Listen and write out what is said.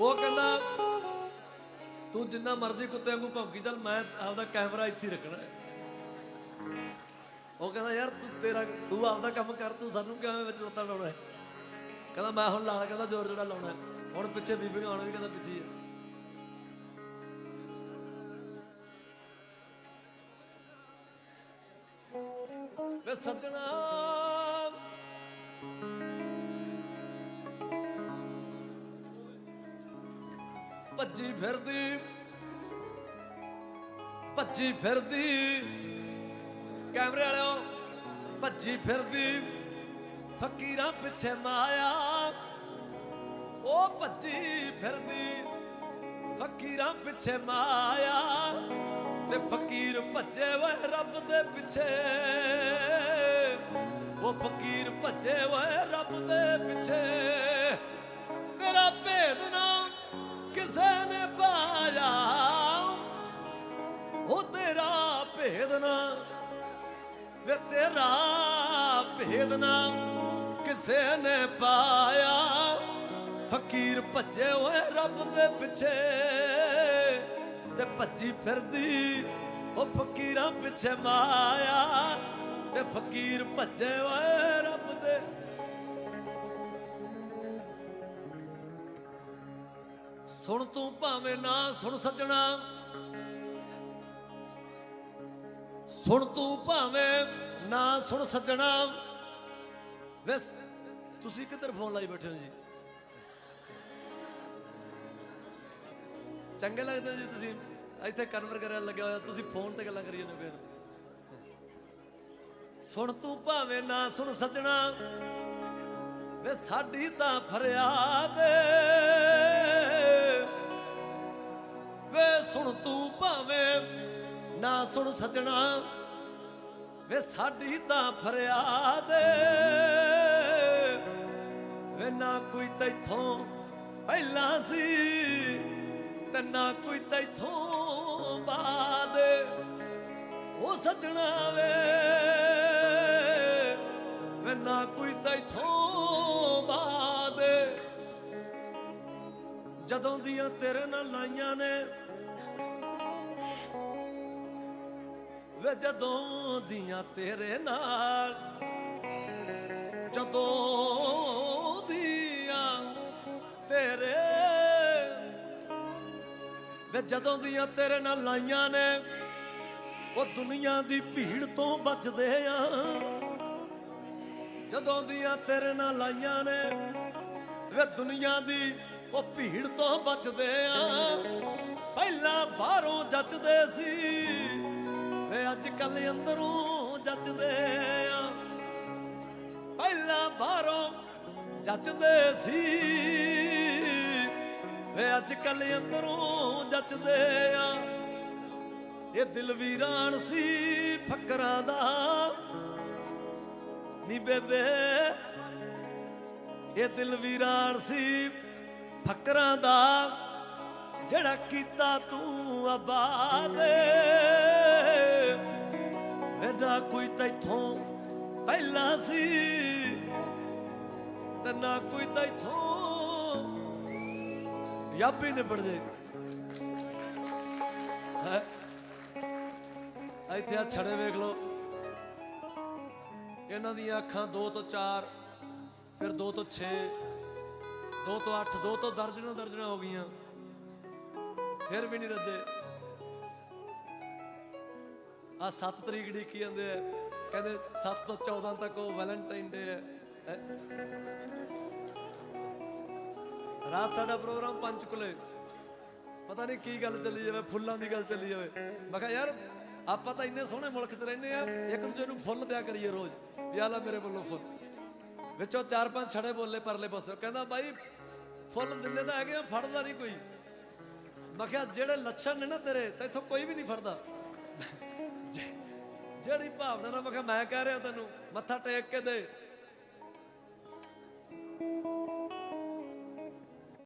ਉਹ ਕਹਿੰਦਾ, ਤੂੰ ਜਿੰਨਾ ਮਰਜ਼ੀ ਕੁੱਤੇ ਵਾਂਗੂ ਭੌਂਕੀ ਚੱਲ, ਮੈਂ ਆਪਦਾ ਕੈਮਰਾ ਇੱਥੇ ਹੀ ਰੱਖਣਾ ਹੈ। ਉਹ ਕਹਿੰਦਾ, ਯਾਰ ਤੂੰ ਤੇਰਾ, ਤੂੰ ਆਪਦਾ ਕੰਮ ਕਰ, ਤੂੰ ਸਾਨੂੰ ਕਿਵੇਂ ਵਿੱਚ ਲੱਤਾਂ ਲਾਉਣਾ ਹੈ? ਕਹਿੰਦਾ, ਮੈਂ ਹੁਣ ਲਾਲ ਕਹਿੰਦਾ ਜ਼ੋਰ ਜਿਹੜਾ ਲਾਉਣਾ ਹੁਣ ਪਿੱਛੇ ਬੀਬੀਆਂ ਆਉਣ ਵੀ ਕਹਿੰਦਾ ਪਿੱਛੇ ਹੀ ਵੇ ਸੱਜਣਾ ਭੱਜੀ ਫਿਰਦੀ ਭੱਜੀ ਫਿਰਦੀ। ਕੈਮਰੇ ਵਾਲਿਓ, ਭੱਜੀ ਫਿਰਦੀ। ਫਕੀਰਾਂ ਪਿੱਛੇ ਮਾਇਆ, ਉਹ ਭੱਜੀ ਫਿਰਦੀ। ਫਕੀਰਾਂ ਪਿੱਛੇ ਮਾਇਆ ਤੇ ਫਕੀਰ ਭੱਜੇ ਓਏ ਰੱਬ ਦੇ ਪਿੱਛੇ। ਉਹ ਫਕੀਰ ਭੱਜੇ ਓਏ ਰੱਬ ਦੇ ਪਿੱਛੇ। ਭੇਦ ਵੇ ਤੇਰਾ ਭੇਦ ਕਿਸੇ ਨੇ ਪਾਇਆ। ਫਕੀਰ ਭੱਜੇ ਹੋਏ ਰੱਬ ਦੇ ਪਿੱਛੇ ਤੇ ਭੱਜੀ ਫਿਰਦੀ, ਉਹ ਫਕੀਰਾਂ ਪਿੱਛੇ ਮਾਇਆ। ਤੇ ਫਕੀਰ ਭੱਜੇ ਹੋਏ ਰੱਬ ਦੇ ਸੁਣ ਤੂੰ ਭਾਵੇਂ ਨਾ ਸੁਣ ਸੱਜਣਾ। ਸੁਣ ਤੂੰ ਭਾਵੇਂ ਨਾ ਸੁਣ ਸੱਜਣਾ। ਵੈਸ ਤੁਸੀਂ ਕਿੱਧਰ ਫੋਨ ਲਾਈ ਬੈਠੇ ਹੋ ਜੀ? ਚੰਗੇ ਲੱਗਦੇ ਹੋ ਜੀ ਤੁਸੀਂ? ਇੱਥੇ ਕਨਵਰ ਕਰਨ ਲੱਗਿਆ ਹੋਇਆ, ਤੁਸੀਂ ਫੋਨ ਤੇ ਗੱਲਾਂ ਕਰੀ ਜਾਂਦੇ ਫਿਰ। ਸੁਣ ਤੂੰ ਭਾਵੇਂ ਨਾ ਸੁਣ ਸੱਜਣਾ। ਵੇ ਸਾਡੀ ਤਾਂ ਫਰਿਆਦ ਵੇ ਸੁਣ ਤੂੰ ਭਾਵੇਂ ਨਾ ਸੁਣ ਸੱਜਣਾ, ਵੇ ਸਾਡੀ ਤਾਂ ਫਰਿਆਦ ਵੇ ਨਾ ਕੋਈ ਤੈਥੋਂ ਪਹਿਲਾਂ ਸੀ ਤੇ ਨਾ ਕੋਈ ਤੈਥੋਂ ਬਾਦ ਉਹ ਸੱਜਣਾ ਵੇ ਵੇ ਨਾ ਕੋਈ ਤੈਥੋਂ ਬਾਅਦ ਜਦੋਂ ਦੀਆਂ ਤੇਰੇ ਨਾਲ ਲਾਈਆਂ ਨੇ ਵੇ ਜਦੋਂ ਦੀਆਂ ਤੇਰੇ ਨਾਲ, ਜਦੋਂ ਦੀਆਂ ਤੇਰੇ, ਵੇ ਜਦੋਂ ਦੀਆਂ ਤੇਰੇ ਨਾਲ ਲਾਈਆਂ ਨੇ, ਉਹ ਦੁਨੀਆ ਦੀ ਭੀੜ ਤੋਂ ਬਚਦੇ ਆ। ਜਦੋਂ ਦੀਆਂ ਤੇਰੇ ਨਾਲ ਲਾਈਆਂ ਨੇ, ਵੇ ਦੁਨੀਆ ਦੀ ਉਹ ਭੀੜ ਤੋਂ ਬਚਦੇ ਆ। ਪਹਿਲਾਂ ਬਾਹਰੋਂ ਜੱਚਦੇ ਸੀ। ਵੇ ਅੱਜ ਕੱਲ ਅੰਦਰੋਂ ਜੱਚਦੇ ਆ। ਪਹਿਲਾਂ ਬਾਹਰੋਂ ਜੱਚਦੇ ਸੀ। ਵੇ ਅੱਜ ਕੱਲ ਅੰਦਰੋਂ ਜੱਚਦੇ ਆ। ਇਹ ਦਿਲ ਵੀਰਾਨ ਸੀ ਫਕਰਾਂ ਦਾ। ਨੀ ਬੇਬੇ, ਇਹ ਦਿਲ ਵੀਰਾਨ ਸੀ ਫਕਰਾਂ ਦਾ। ਜਿਹੜਾ ਕੀਤਾ ਤੂੰ ਆਬਾਦ ਨਾ ਕੋਈ ਤੈਥੋਂ ਪਹਿਲਾਂ ਸੀ ਤੇ ਨਾ ਕੋਈ ਤੈਥੋਂ ਯਾਬੀ ਨਿਬੜ ਜੇ। ਇੱਥੇ ਆ ਛੜੇ ਵੇਖ ਲਓ। ਇਹਨਾਂ ਦੀਆਂ ਅੱਖਾਂ 2 ਤੋਂ 4 ਫਿਰ 2 ਤੋਂ 6 2 ਤੋਂ 8 2 ਤੋਂ ਦਰਜਨਾਂ ਦਰਜਨਾਂ ਹੋ ਗਈਆਂ। ਫਿਰ ਵੀ ਨਹੀਂ ਰੱਜੇ। ਆ 7 ਤਰੀਕ ਦੀ ਕੀ ਜਾਂਦੇ ਆ। ਕਹਿੰਦੇ 7 ਤੋਂ 14 ਤੱਕ ਉਹ ਵੈਲੈਂਟਾਈਨ ਡੇ ਹੈ ਰਾਤ ਸਾਡਾ ਪ੍ਰੋਗਰਾਮ ਪੰਚਕੁਲੇ ਪਤਾ ਨਹੀਂ ਕੀ ਗੱਲ ਚੱਲੀ ਜਾਵੇ, ਫੁੱਲਾਂ ਦੀ ਗੱਲ ਚੱਲੀ ਜਾਵੇ। ਮੈਂ ਕਿਹਾ, ਯਾਰ, ਆਪਾਂ ਤਾਂ ਇੰਨੇ ਸੋਹਣੇ ਮੁਲਕ 'ਚ ਰਹਿੰਦੇ ਆ, ਇੱਕ ਦੂਜੇ ਨੂੰ ਫੁੱਲ ਦਿਆ ਕਰੀਏ ਰੋਜ਼। ਵੀ ਆਹ ਮੇਰੇ ਵੱਲੋਂ ਫੁੱਲ। ਵਿੱਚੋਂ ਚਾਰ ਪੰਜ ਛੜੇ ਬੋਲੇ ਪਰਲੇ ਪਾਸੇ। ਕਹਿੰਦਾ, ਬਾਈ, ਫੁੱਲ ਦਿੰਦੇ ਤਾਂ ਹੈਗੇ ਆ, ਫੜਦਾ ਨਹੀਂ ਕੋਈ। ਮੈਂ ਕਿਹਾ, ਜਿਹੜੇ ਲੱਛਣ ਨੇ ਨਾ ਤੇਰੇ, ਤਾਂ ਇੱਥੋਂ ਕੋਈ ਵੀ ਨਹੀਂ ਫੜਦਾ। ਜਿਹੜੀ ਭਾਵਨਾ ਨਾਲ ਮੈਂ ਕਿਹਾ ਮੈਂ ਕਹਿ ਰਿਹਾ ਤੈਨੂੰ ਮੱਥਾ ਟੇਕ ਕੇ ਦੇ।